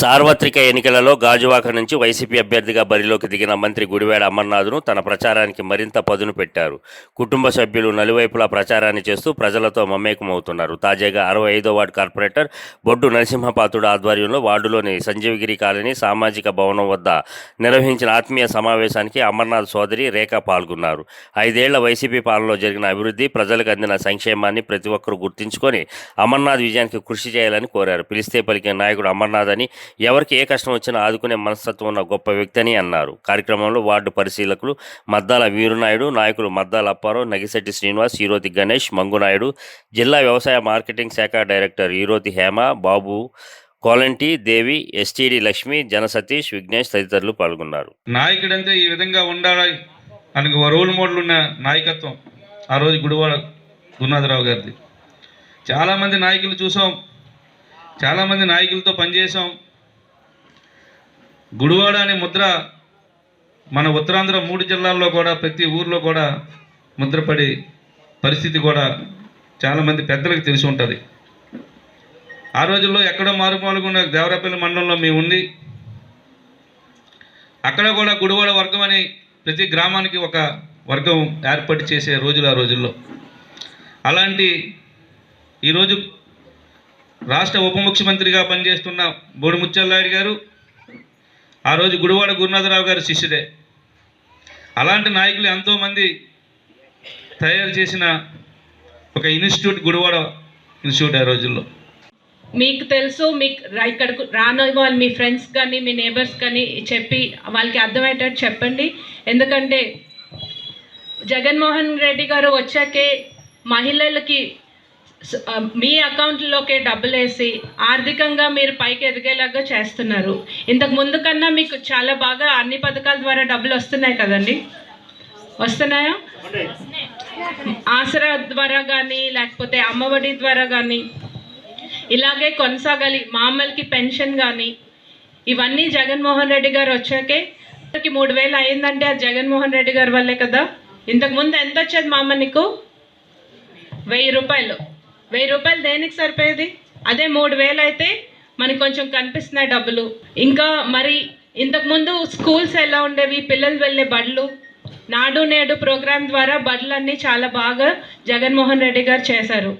సార్వత్రిక ఎన్నికలలో గాజువాక నుంచి వైసీపీ అభ్యర్థిగా బరిలోకి దిగిన మంత్రి గుడివేడ అమర్నాథ్ను తన ప్రచారానికి మరింత పదును పెట్టారు. కుటుంబ సభ్యులు నలువైపులా ప్రచారాన్ని చేస్తూ ప్రజలతో మమేకమవుతున్నారు. తాజాగా అరవై ఐదో వార్డు కార్పొరేటర్ బొడ్డు నరసింహపాతుడు ఆధ్వర్యంలో వార్డులోని సంజీవగిరి కాలనీ సామాజిక భవనం వద్ద నిర్వహించిన ఆత్మీయ సమావేశానికి అమర్నాథ్ సోదరి రేఖ పాల్గొన్నారు. ఐదేళ్ళ వైసీపీ పాలనలో జరిగిన అభివృద్ధి ప్రజలకు అందిన సంక్షేమాన్ని ప్రతి ఒక్కరూ గుర్తించుకొని అమర్నాథ్ విజయానికి కృషి చేయాలని కోరారు. పిలిస్తే పలికిన నాయకుడు అమర్నాథ్ అని ఎవరికి ఏ కష్టం వచ్చినా ఆదుకునే మనస్తత్వం ఉన్న గొప్ప వ్యక్తి అని అన్నారు. కార్యక్రమంలో వార్డు పరిశీలకులు మద్దాల వీరునాయుడు నాయకులు మద్దాల అప్పారావు నగిశెట్టి శ్రీనివాస్ ఈరోతి గణేష్ మంగునాయుడు జిల్లా వ్యవసాయ మార్కెటింగ్ శాఖ డైరెక్టర్ ఈరోతి హేమ బాబు కోలంటి దేవి ఎస్టీడీ లక్ష్మి జన సతీష్ విఘ్నేష్ తదితరులు పాల్గొన్నారు. నాయకుడంటే ఈ విధంగా ఉండాలి అని రోల్ మోడల్ ఉన్న నాయకత్వం ఆ రోజు గుడివాడ గురునాథరావు గారిది. చాలామంది నాయకులు చూసాం. చాలామంది నాయకులతో పనిచేసాం. గుడివాడ అనే ముద్ర మన ఉత్తరాంధ్ర మూడు జిల్లాల్లో కూడా ప్రతి ఊర్లో కూడా ముద్రపడి పరిస్థితి కూడా చాలామంది పెద్దలకు తెలిసి ఉంటుంది. ఆ రోజుల్లో ఎక్కడో మారుమూలగున్న దేవరపల్లి మండలంలో మేము ఉండి అక్కడ కూడా గుడివాడ వర్గం అని ప్రతి గ్రామానికి ఒక వర్గం ఏర్పాటు చేసే రోజులు ఆ రోజుల్లో. అలాంటి ఈరోజు రాష్ట్ర ఉప ముఖ్యమంత్రిగా పనిచేస్తున్న బోడి ముత్యాలనాయుడు గారు ఆ రోజు గుడివాడ గురునాథరావు గారి శిష్యుడే. అలాంటి నాయకులు ఎంతోమంది తయారు చేసిన ఒక ఇన్స్టిట్యూట్ గుడివాడ ఇన్స్టిట్యూట్ ఆ రోజుల్లో. మీకు తెలుసు మీకు ఇక్కడకు రాను వాళ్ళు మీ ఫ్రెండ్స్ కానీ మీ నేబర్స్ కానీ చెప్పి వాళ్ళకి అర్థమయ్యేటట్టు చెప్పండి. ఎందుకంటే జగన్మోహన్ రెడ్డి గారు వచ్చాకే మహిళలకి మీ అకౌంట్లోకే డబ్బులు వేసి ఆర్థికంగా మీరు పైకి ఎదిగేలాగా చేస్తున్నారు. ఇంతకు ముందు కన్నా మీకు చాలా బాగా అన్ని పథకాల ద్వారా డబ్బులు వస్తున్నాయి కదండి? వస్తున్నాయా? ఆసరా ద్వారా కానీ లేకపోతే అమ్మఒడి ద్వారా కానీ ఇలాగే కొనసాగాలి. మామూలుకి పెన్షన్ కానీ ఇవన్నీ జగన్మోహన్ రెడ్డి గారు వచ్చాకే ఇప్పటికి మూడు వేలు అయిందంటే అది జగన్మోహన్ రెడ్డి గారి వల్లే కదా? ఇంతకుముందు ఎంత వచ్చేది మామ నీకు? వెయ్యి రూపాయలు. వెయ్యి రూపాయలు దేనికి సరిపోయేది? అదే మూడు వేలు అయితే మనకు కొంచెం కనిపిస్తున్నాయి డబ్బులు. ఇంకా మరి ఇంతకుముందు స్కూల్స్ ఎలా ఉండేవి? పిల్లలు వెళ్ళే బడులు నాడు నేడు ప్రోగ్రాం ద్వారా బడులన్నీ చాలా బాగా జగన్మోహన్ రెడ్డి గారు చేశారు.